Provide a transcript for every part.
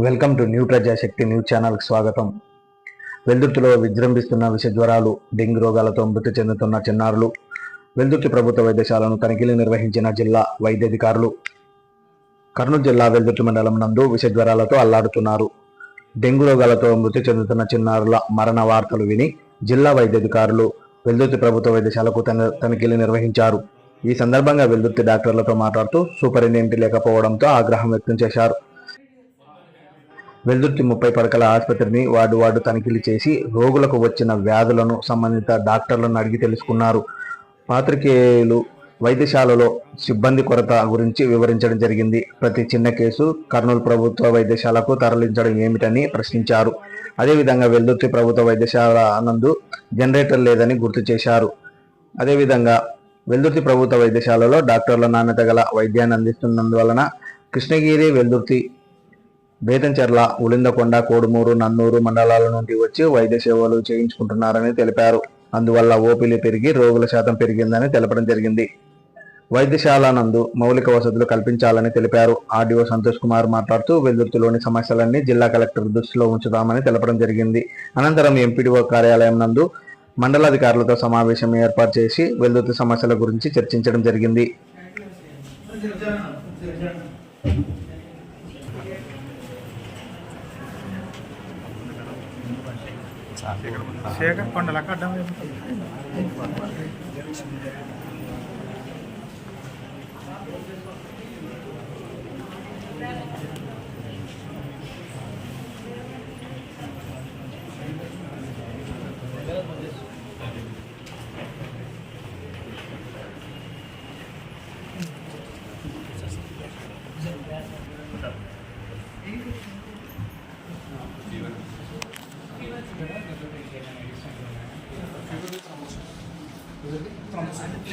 Welcome to new Prajasakti news ఛానల్కి స్వాగతం. వెల్దుర్తిలో విజృంభిస్తున్న విషజ్వరాలు డెంగ్యూ రోగాలతో మృతి చెందుతున్న చిన్నారులు వెల్దుర్తి ప్రభుత్వ వైద్యశాలను తనిఖీలు నిర్వహించిన జిల్లా వైద్యాధికారులు. కర్నూలు జిల్లా వెల్దుర్తి మండలం నందు విషజ్వరాలతో అల్లాడుతున్నారు. డెంగ్యూ రోగాలతో మృతి చెందుతున్న చిన్నారుల మరణ వార్తలు విని జిల్లా వైద్యాధికారులు వెల్దుర్తి ప్రభుత్వ వైద్యశాలకు తన- తనిఖీలు నిర్వహించారు. ఈ సందర్భంగా వెల్దుర్తి డాక్టర్లతో మాట్లాడుతూ సూపరింటెండెంట్ లేకపోవడంతో ఆగ్రహం వ్యక్తం చేశారు. వెల్దుర్తి ముప్పై పడకల ఆసుపత్రిని వార్డు వార్డు తనిఖీలు చేసి రోగులకు వచ్చిన వ్యాధులను సంబంధిత డాక్టర్లను అడిగి తెలుసుకున్నారు. పాత్రికేయులు వైద్యశాలలో సిబ్బంది కొరత గురించి వివరించడం జరిగింది. ప్రతి చిన్న కేసు కర్నూలు ప్రభుత్వ వైద్యశాలకు తరలించడం ఏమిటని ప్రశ్నించారు. అదేవిధంగా వెల్దుర్తి ప్రభుత్వ వైద్యశాల నందు జనరేటర్ లేదని గుర్తు చేశారు. అదేవిధంగా వెల్దుర్తి ప్రభుత్వ వైద్యశాలలో డాక్టర్ల నాణ్యత గల వైద్యాన్ని అందిస్తున్నందువలన కృష్ణగిరి వెల్దుర్తి బేతంచెర్ల ఉలిందకొండ కోడుమూరు నన్నూరు మండలాల నుండి వచ్చి వైద్య సేవలు చేయించుకుంటున్నారని తెలిపారు. అందువల్ల ఓపీలు పెరిగి రోగుల శాతం పెరిగిందని తెలపడం జరిగింది. వైద్యశాల నందు మౌలిక వసతులు కల్పించాలని తెలిపారు. ఆర్డీఓ సంతోష్ కుమార్ మాట్లాడుతూ వెల్దుర్తిలోని సమస్యలన్నీ జిల్లా కలెక్టర్ దృష్టిలో ఉంచుతామని తెలపడం జరిగింది. అనంతరం ఎంపీడీఓ కార్యాలయం నందు మండలాధికారులతో సమావేశం ఏర్పాటు చేసి వెల్దుర్తి సమస్యల గురించి చర్చించడం జరిగింది. శేఖర్ కొండలకి అడ్డం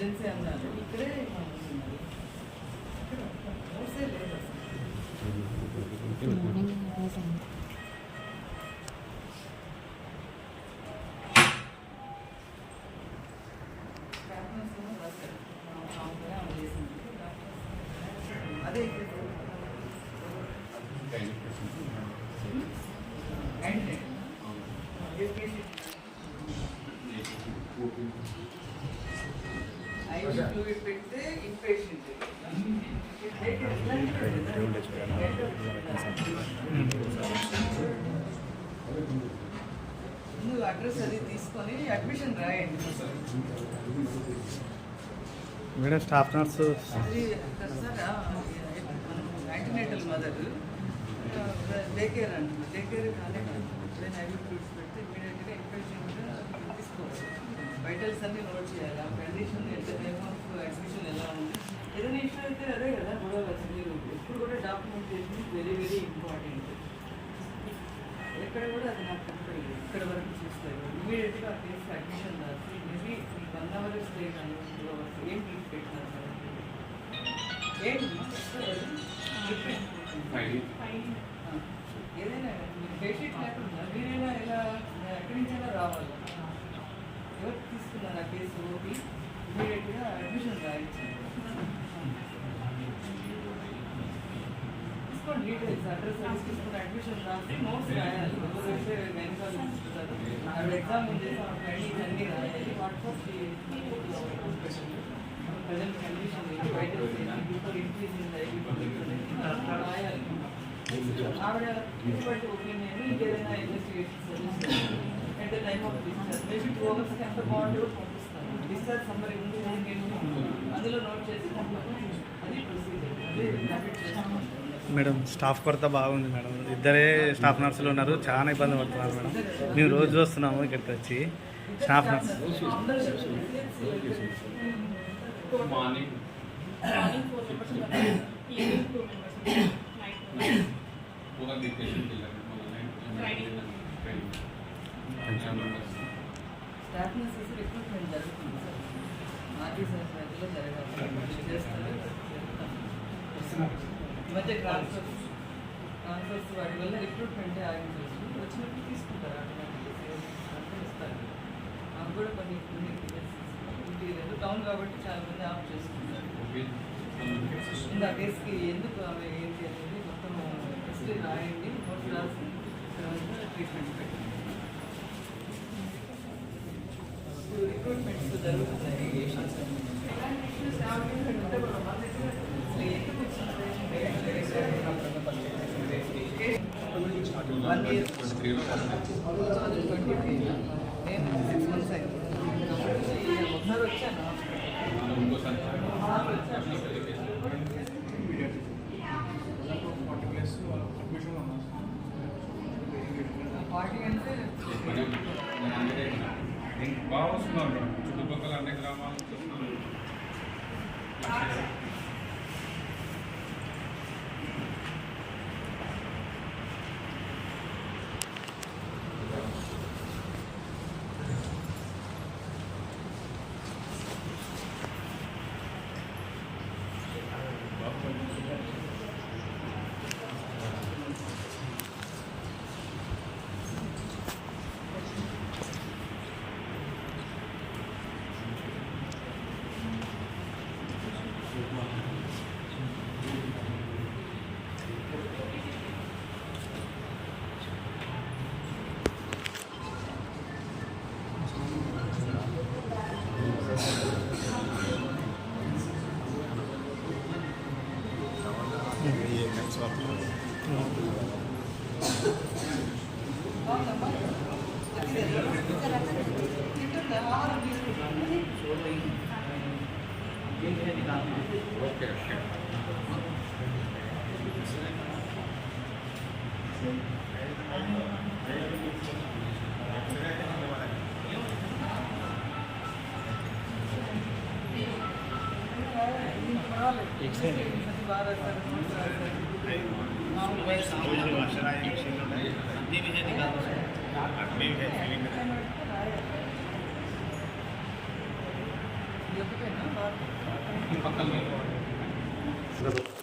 ఎమర్జెన్సీ అన్నారు ఇక్కడే ఉన్నది. ముందు అడ్రస్ అది తీసుకొని అడ్మిషన్ రాయండి madam staff nurse antenatal mother day care అండి డే కేర్ కాలే కాదు ఐవి ఫ్రూట్స్ పెడితే ఇమీడియట్గా ఇన్ఫెక్షన్గా తీసుకోవాలి. వైటల్స్ అన్ని నోట్ చేయాలి. ఆ కండిషన్ ఎంత అడ్మిషన్ ఎలా ఉంది? ఏదైనా ఇష్యూ అయితే అదే కదా గొడవ వచ్చింది మీరు ఎప్పుడు ఎక్కడ కూడా అది నాకు కనపడలేదు ఇక్కడ వరకు చూస్తారు ఇమీడియట్గా కేసు అడ్మిషన్ రాసి మేబీ వన్ అవర్ స్టే కానీ టూ అవర్స్ ఏం ట్రీట్ పెట్టినారు సార్ ఏంటి ఏదైనా మీరు పేషెంట్ లేకుండా మీరైనా ఇలా ఎక్కడి నుంచైనా రావాలి. ఎవరు తీసుకున్నారు ఆ కేసు ఓపి? ఇమీడియట్గా అడ్మిషన్ రాయించండి తీసుకోండి డీటెయిల్స్ అడ్రస్ అడిగి తీసుకుని అడ్మిషన్ రాసి నోట్స్ రాయాలి ఎవరైతే గైనకాలజిస్ట్ ఇస్తారో ఆవిడ ఎగ్జామ్ ఉంది ట్రైనింగ్ అన్ని రాయాలి వాట్సాప్ ప్రజెంట్ కండిషన్ ఏంటి వైటల్స్ ఏంటి బిఫోర్ ఇంక్రీజ్ ఇన్ రాయాలి ఆవిడ ఇటువంటి ఒపీనియన్ ఇంకేదైనా investigation suggest at the time of discharge maybe two అవర్స్కి ఎంత బాగుంటుందో పంపిస్తాను డిశ్చార్జ్ సమ్మర్ ఉంది అందులో నోట్ చేసి పంపిస్తాను అది ప్రొసీజర్ అది హ్యాబిట్ చేస్తాను మేడం స్టాఫ్ కొరత బాగుంది మేడం. ఇద్దరే స్టాఫ్ నర్సులు ఉన్నారు చాలా ఇబ్బంది పడుతున్నారు మేడం. మేము రోజు చూస్తున్నాము ఇక్కడికి వచ్చి. Staff nurse. జరుగుతుంది. ఈ మధ్య ట్రాన్స్ఫర్స్ ట్రాన్స్ఫర్స్ వాటి వల్ల రిక్రూట్మెంట్ ఆగింది వచ్చినప్పుడు తీసుకుంటారు ఆటోమేటిక్గా ఇస్తారు. మాకు కూడా కొన్ని కొన్ని ఇంటీరియర్ టౌన్ కాబట్టి చాలా మంది ఆఫ్ చేసుకుంటారు. ఇంకా కేసుకి ఎందుకు ఆమె ఏంటి అనేది మొత్తం టెస్ట్ రాయండి నోట్ రాసి తర్వాత ట్రీట్మెంట్ పెట్టండి. రిక్రూట్మెంట్స్ జరుగుతున్నాయి వన్ ఓకే. ఓకే పక్కన థర్టీ ఫైవ్ డేస్ కానీ ఎక్కువ మంది అడ్మిషన్